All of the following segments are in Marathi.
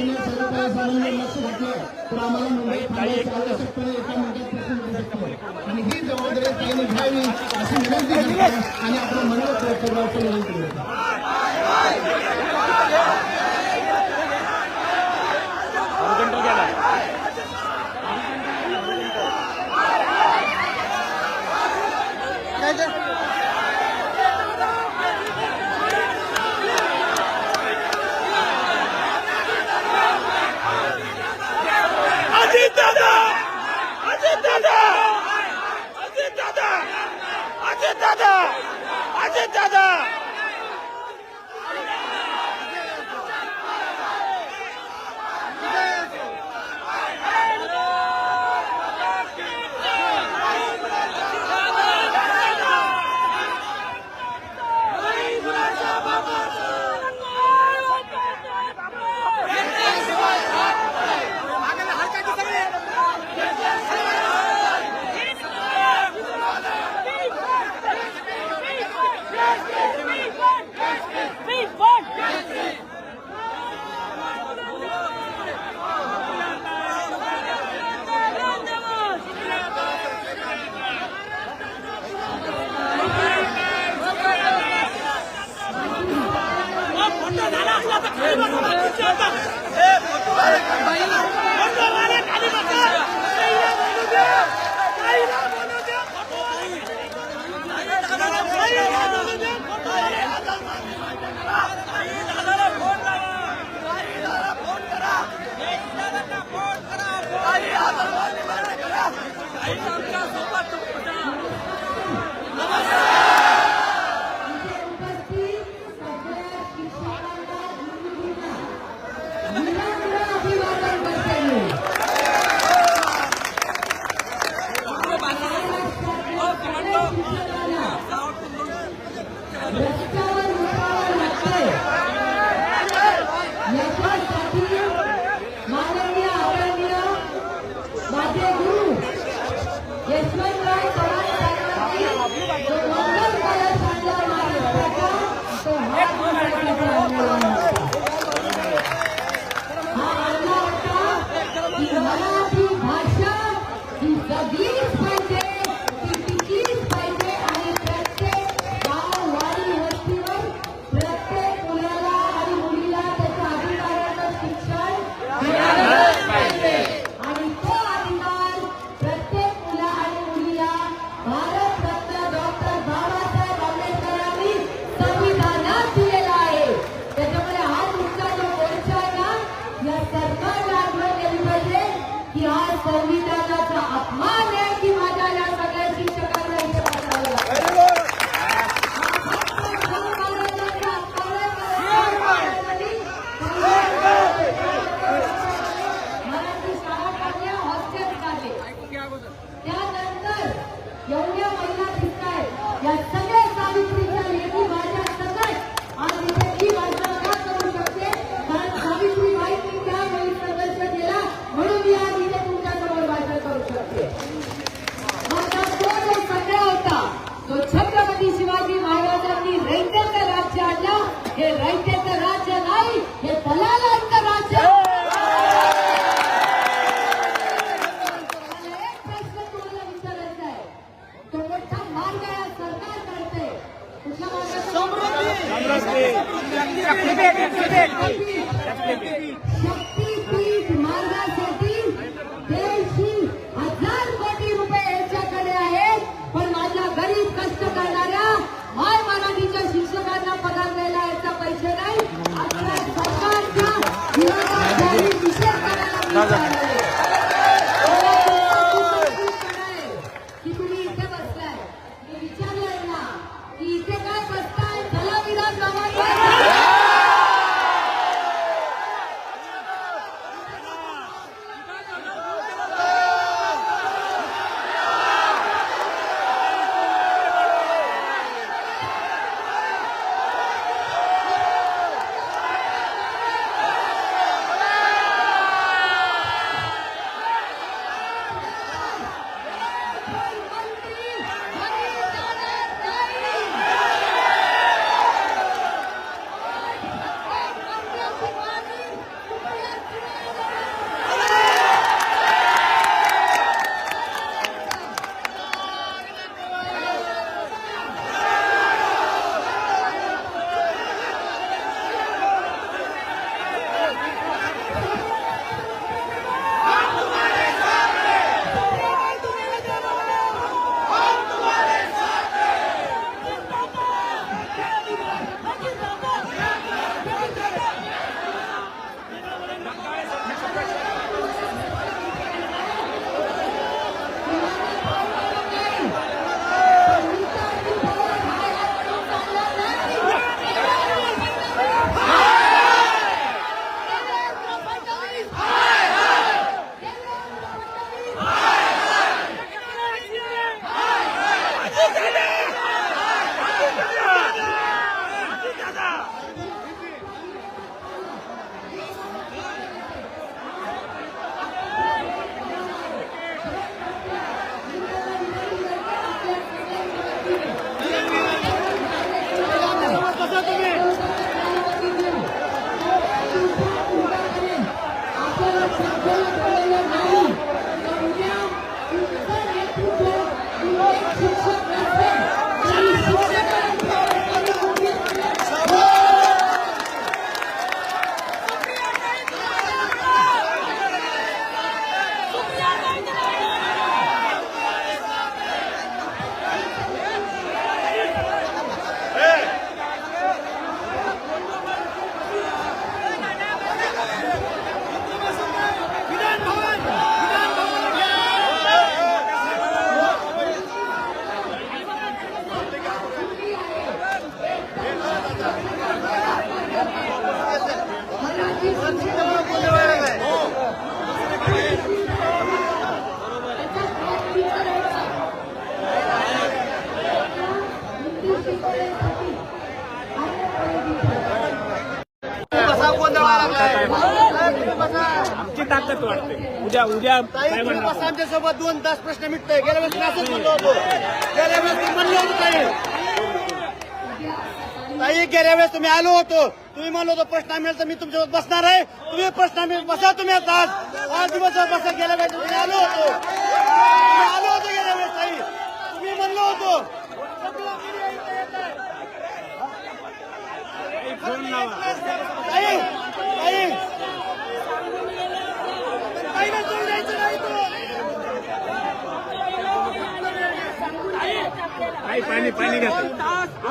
सर्व काही सामान्य लक्ष घातलं तर आम्हाला मुंबई थांबायचं आवश्यकपणे एका मिनिटात प्रश्न मिळू शकतो आणि ही जबाबदारी ताईने घ्यावी अशी विनंती आणि आपलं विनंती करतो Thank you. ताकद वाटते उद्या उद्या काय म्हणणार? बसा आमच्यासोबत दोन तास प्रश्न मिटतोय. गेल्या वेळेस मी असंच म्हणलो होतो. गेल्या वेळेस मी म्हणलो होतो ताई. ताई गेल्या वेळेस तुम्ही आलो होतो. तुम्ही म्हणलो होतो प्रश्न मिळेल तर मी तुमच्यासोबत बसणार आहे. तुम्ही प्रश्न मिळेल बसा तुम्ही आता. आज आज दिवसभर बसा गेल्या वेळेस तुम्ही आलो होतो. तुम्ही आलो होतो गेल्या वेळेस ताई. तुम्ही म्हणलो होतो. फोन लावा ताई ताई ताईला जाऊ द्यायचं नाही तो काही पाणी पाणी घेतो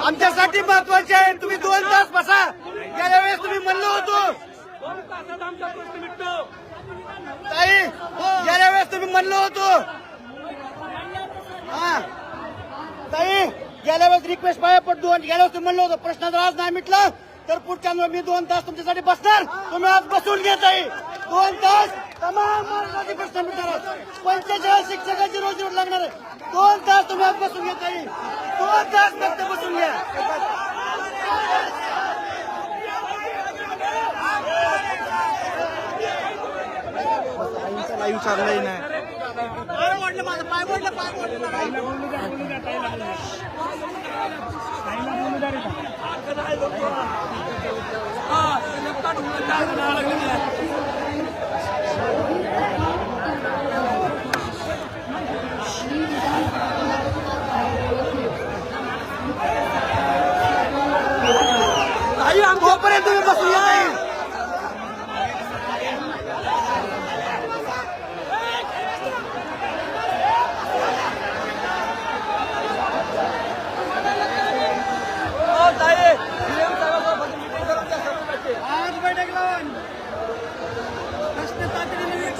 आमच्यासाठी महत्त्वाचे आहे. तुम्ही दोन तास बसा. गेल्या वेळेस तुम्ही म्हणलो होतो. ताई गेल्या वेळेस तुम्ही म्हणलो होतो. हा. ताई गेल्या वेळेस रिक्वेस्ट पाहिजे पण दोन गेल्या वेळेस तुम्ही म्हणलो होतो. प्रश्न जर आज नाही मिटला तर पुढच्या मी दोन तास तुमच्यासाठी बसणार. तुम्ही आज बसून घ्या ताई. दोन तास तमाम महाराष्ट्राचे प्रश्न मिटणार पंचेचाळीस शिक्षकाची रोजी रोज लागणार आहे दोन तास तुम्ही बसून घ्या ताई दोन तास फक्त बसून घ्या लाईव्ह चाललंय नाही तोपर्यंत तुम्ही बसून घ्या ताई. आज बैठक लावा प्रश्न तातडीने येत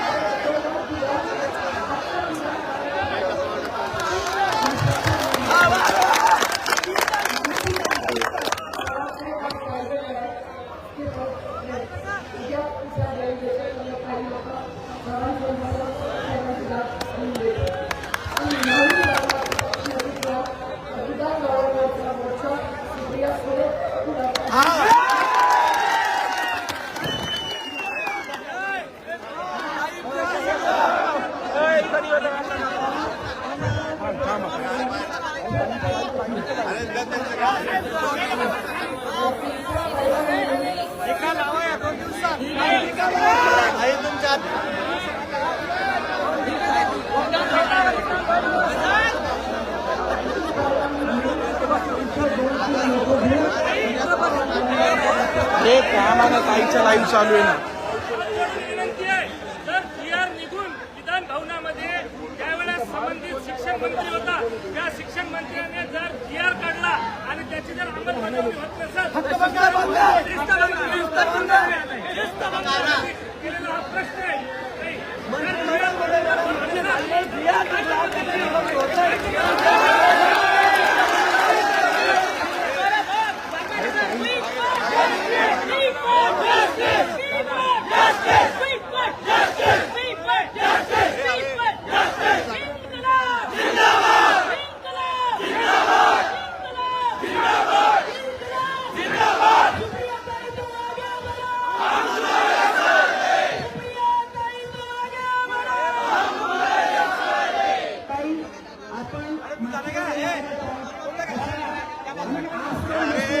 टक्के सर हो, ताई. ताई, तुमच्या विनंती आहे जर जी आर निघून विधान भवनामध्ये त्यावेळेस संबंधित शिक्षण मंत्री होता. त्या शिक्षण मंत्र्याने जर जी आर काढला आणि त्याची जर अंमलबजावणी होत नसेल केलेला हा प्रश्न आहे. अरे.